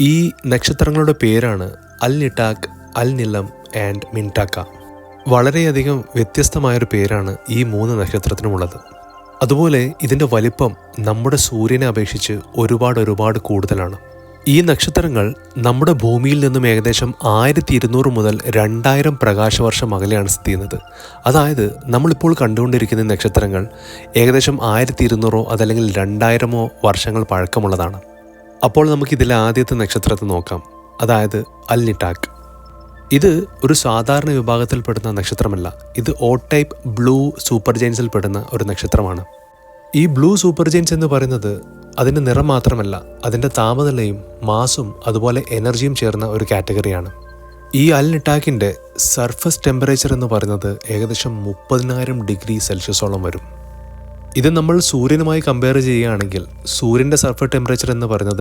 ഈ നക്ഷത്രങ്ങളുടെ പേരാണ് അൽ നിട്ടാക്ക് അൽ നിലം ആൻഡ് മിൻടാക്ക. വളരെയധികം വ്യത്യസ്തമായൊരു പേരാണ് ഈ മൂന്ന് നക്ഷത്രത്തിനുമുള്ളത്. അതുപോലെ ഇതിന്റെ വലിപ്പം നമ്മുടെ സൂര്യനെ അപേക്ഷിച്ച് ഒരുപാട് ഒരുപാട് കൂടുതലാണ്. ഈ നക്ഷത്രങ്ങൾ നമ്മുടെ ഭൂമിയിൽ നിന്നും ഏകദേശം ആയിരത്തി ഇരുന്നൂറ് മുതൽ രണ്ടായിരം പ്രകാശവർഷം അകലെയാണ് സ്ഥിതി ചെയ്യുന്നത്. അതായത് നമ്മളിപ്പോൾ കണ്ടുകൊണ്ടിരിക്കുന്ന നക്ഷത്രങ്ങൾ ഏകദേശം ആയിരത്തി ഇരുന്നൂറോ അതല്ലെങ്കിൽ രണ്ടായിരമോ വർഷങ്ങൾ പഴക്കമുള്ളതാണ്. അപ്പോൾ നമുക്ക് ഇതിലെ ആദ്യത്തെ നക്ഷത്രത്തെ നോക്കാം. അതായത് അൽ നിട്ടാക്ക് ഇത് ഒരു സാധാരണ വിഭാഗത്തിൽപ്പെടുന്ന നക്ഷത്രമല്ല. ഇത് ഓ ടൈപ്പ് ബ്ലൂ സൂപ്പർ ജെയിൻസിൽ പെടുന്ന ഒരു നക്ഷത്രമാണ്. ഈ ബ്ലൂ സൂപ്പർ ജെയിൻസ് എന്ന് പറയുന്നത് അതിന്റെ നിറം മാത്രമല്ല അതിന്റെ താപനിലയും മാസും അതുപോലെ എനർജിയും ചേർന്ന ഒരു കാറ്റഗറിയാണ് ഈ അൽ നിട്ടാക്കിന്റെ സർഫസ് ടെമ്പറേച്ചർ എന്ന് പറയുന്നത് ഏകദേശം മുപ്പതിനായിരം ഡിഗ്രി സെൽഷ്യസോളം വരും. ഇത് നമ്മൾ സൂര്യനുമായി കമ്പയർ ചെയ്യുകയാണെങ്കിൽ സൂര്യന്റെ സർഫസ് ടെമ്പറേച്ചർ എന്ന് പറയുന്നത്